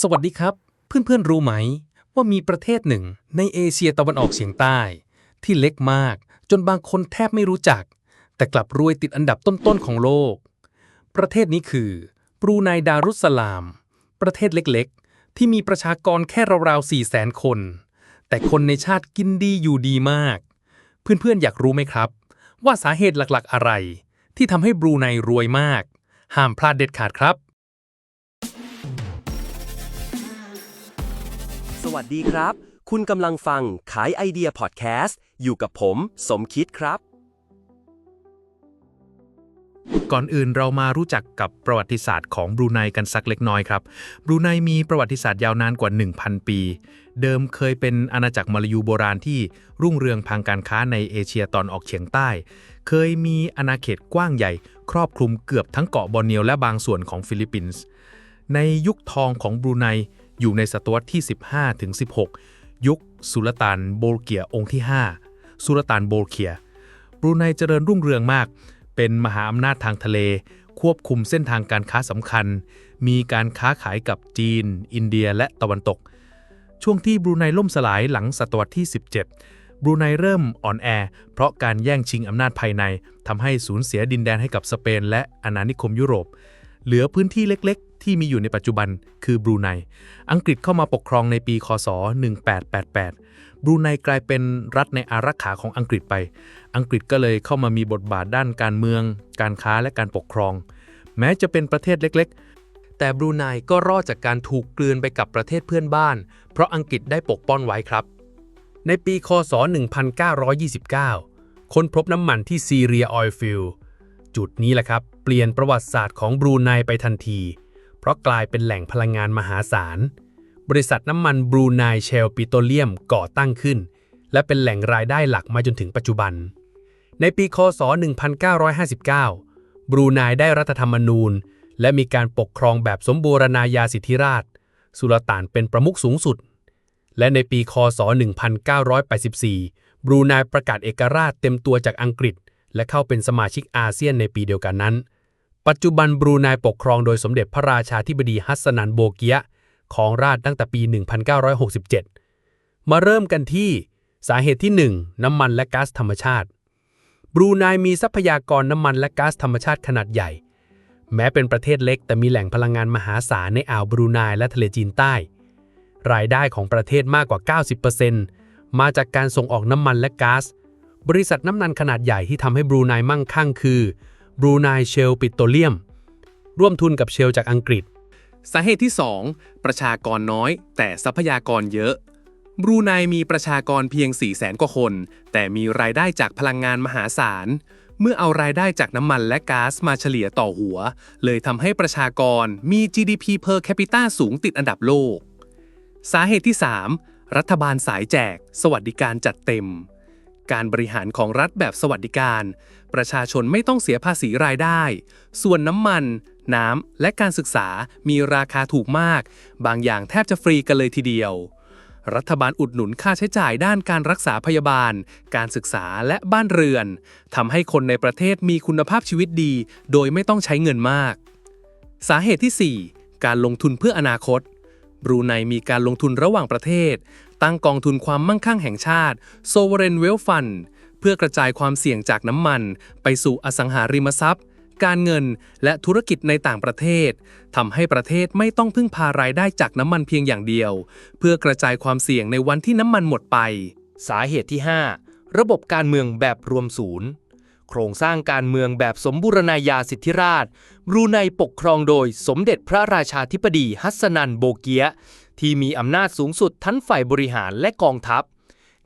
สวัสดีครับ เพื่อนๆรู้ไหม ว่ามีประเทศหนึ่งในเอเชียตะวันออกเฉียงใต้ ที่เล็กมากจนบางคนแทบไม่รู้จัก แต่กลับรวยติดอันดับต้นๆของโลก ประเทศนี้คือบรูไนดารุสสลาม ประเทศเล็กๆ ที่มีประชากรแค่ราวๆ4 0 0 0 0 0คน แต่คนในชาติกินดีอยู่ดีมาก เพื่อนๆอยากรู้ไหมครับ ว่าสาเหตุหลักๆอะไร ที่ทำให้บรูไนรวยมาก ห้ามพลาดเด็ดขาดครับ สวัสดีครับ คุณกำลังฟังขายไอเดียพอดแคสต์ อยู่กับผม สมคิดครับ ก่อนอื่นเรามารู้จักกับประวัติศาสตร์ของบรูไนกันสักเล็กน้อยครับ บรูไนมีประวัติศาสตร์ยาวนานกว่า 1,000 ปี เดิมเคยเป็นอาณาจักรมลายูโบราณที่รุ่งเรืองทางการค้าในเอเชียตอนออกเฉียงใต้ เคยมีอาณาเขตกว้างใหญ่ ครอบคลุมเกือบทั้งเกาะบอร์เนียวและบางส่วนของฟิลิปปินส์ ในยุคทองของบรูไน อยู่ในศตวรรษที่ 15ถึง16 ยุคสุลต่านโบลเกียองค์ที่ 5 สุลต่านโบลเกียบรูไนเจริญรุ่งเรืองมาก เป็นมหาอำนาจทางทะเล ควบคุมเส้นทางการค้าสำคัญ มีการค้าขายกับจีน อินเดียและตะวันตก ช่วงที่บรูไนล่มสลายหลังศตวรรษที่ 17 บรูไนเริ่มอ่อนแอ เพราะการแย่งชิงอำนาจภายในทำให้สูญเสียดินแดนให้กับสเปน และอาณานิคมยุโรป เหลือพื้นที่เล็ก ที่มีอยู่ในปัจจุบันคือบรูไน อังกฤษเข้ามาปกครองในปี คศ 1888 บรูไนกลายเป็นรัฐในอารักขาของอังกฤษไป อังกฤษก็เลยเข้ามามีบทบาทด้านการเมือง การค้าและการปกครอง แม้จะเป็นประเทศเล็กๆ แต่บรูไนก็รอดจากการถูกกลืนไปกับประเทศเพื่อนบ้าน เพราะอังกฤษได้ปกป้องไว้ครับ ในปี คศ 1929ค้นพบน้ำมันที่ซีเรียออยล์ฟิลจุดนี้แหละครับ เปลี่ยนประวัติศาสตร์ของบรูไนไปทันที เพราะกลายเป็นแหล่งพลังงานมหาศาล บริษัทน้ำมันบรูไนเชลปิโตรเลียมก่อตั้งขึ้น และเป็นแหล่งรายได้หลักมาจนถึงปัจจุบัน ในปีคศ 1959 บรูไนได้รัฐธรรมนูญ และมีการปกครองแบบสมบูรณาญาสิทธิราชสุลต่านเป็นประมุขสูงสุด และในปีคศ 1984 บรูไนประกาศเอกราชเต็มตัวจากอังกฤษ และเข้าเป็นสมาชิกอาเซียนในปีเดียวกันนั้น ปัจจุบันบรูไนปกครองโดยสมเด็จพระราชาธิบดีฮัสสนันโบเกียะของราชตั้งแต่ปี 1967 มาเริ่มกันที่สาเหตุที่ 1 น้ำมันและก๊าซธรรมชาติ บรูไนมีทรัพยากรน้ำมันและก๊าซธรรมชาติขนาดใหญ่ แม้เป็นประเทศเล็กแต่มีแหล่งพลังงานมหาศาลในอ่าวบรูไนและทะเลจีนใต้ รายได้ของประเทศมากกว่า 90%มาจากการส่งออกน้ำมันและก๊าซ บริษัทน้ำมันขนาดใหญ่ที่ทำให้บรูไนมั่งคั่งคือ บรูไนเชลปิโตรเลียม ร่วมทุนกับเชลจากอังกฤษ สาเหตุที่ 2 ประชากรน้อย แต่ทรัพยากรเยอะ บรูไนมีประชากรเพียง 4 0 0แสนกว่าคน แต่มีรายได้จากพลังงานมหาศาล เมื่อเอารายได้จากน้ำมันและก๊าซมาเฉลี่ยต่อหัว เลยทำให้ประชากรมี GDP per capita สูงติดอันดับโลก สาเหตุที่ 3 รัฐบาลสายแจก สวัสดิการจัดเต็ม การบริหารของรัฐแบบสวัสดิการ ประชาชนไม่ต้องเสียภาษีรายได้ ส่วนน้ำมัน น้ำ และการศึกษามีราคาถูกมาก บางอย่างแทบจะฟรีกันเลยทีเดียว รัฐบาลอุดหนุนค่าใช้จ่ายด้านการรักษาพยาบาล การศึกษาและบ้านเรือนทำให้คนในประเทศมีคุณภาพชีวิตดี โดยไม่ต้องใช้เงินมาก สาเหตุที่ 4 การลงทุนเพื่ออนาคตบรูไนมีการลงทุนระหว่างประเทศ ตั้งกองทุนความมั่งคั่งแห่งชาติ Sovereign Wealth Fund เพื่อกระจายความเสี่ยงจากน้ำมัน ไปสู่อสังหาริมทรัพย์ การเงินและธุรกิจในต่างประเทศทำให้ประเทศไม่ต้องพึ่งพารายได้จากน้ำมันเพียงอย่างเดียว เพื่อกระจายความเสี่ยงในวันที่น้ำมันหมดไป สาเหตุที่ 5 ระบบการเมืองแบบรวมศูนย์ โครงสร้างการเมืองแบบสมบูรณาญาสิทธิราชบรูไนปกครองโดยสมเด็จพระราชาธิบดีฮัสสนันโบเกียที่มีอำนาจสูงสุดทั้งฝ่ายบริหารและกองทัพ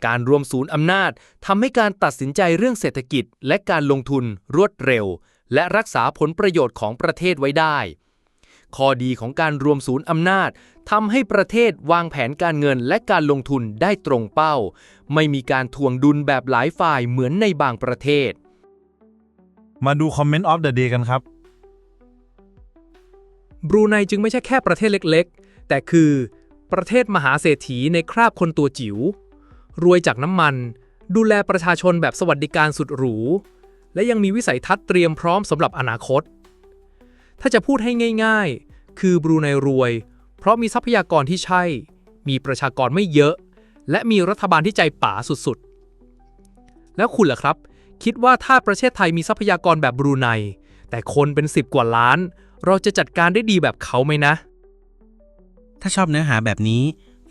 การรวมศูนย์อำนาจทำให้การตัดสินใจเรื่องเศรษฐกิจและการลงทุนรวดเร็ว และรักษาผลประโยชน์ของประเทศไว้ได้ ข้อดีของการรวมศูนย์อำนาจทำให้ประเทศวางแผนการเงินและการลงทุนได้ตรงเป้า ไม่มีการทวงดุลแบบหลายฝ่ายเหมือนในบางประเทศ มาดูคอมเมนต์ออฟเดอะเดย์กันครับ บรูไนจึงไม่ใช่แค่ประเทศเล็กๆ แต่คือประเทศมหาเศรษฐีในคราบคนตัวจิ๋ว รวยจากน้ำมัน ดูแลประชาชนแบบสวัสดิการสุดหรู และยังมีวิสัยทัศน์เตรียมพร้อมสำหรับอนาคต ถ้าจะพูดให้ง่าย ๆ คือบรูไนรวย เพราะมีทรัพยากรที่ใช่ มีประชากรไม่เยอะ และมีรัฐบาลที่ใจป๋าสุดๆ แล้วคุณล่ะครับ คิดว่าถ้าประเทศไทยมีทรัพยากรแบบบรูไน แต่คนเป็น 10 กว่าล้าน เราจะจัดการได้ดีแบบเขาไหมนะ ถ้าชอบเนื้อหาแบบนี้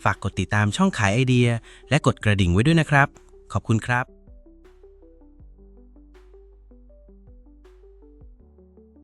ฝากกดติดตามช่องขายไอเดีย และกดกระดิ่งไว้ด้วยนะครับ ขอบคุณครับ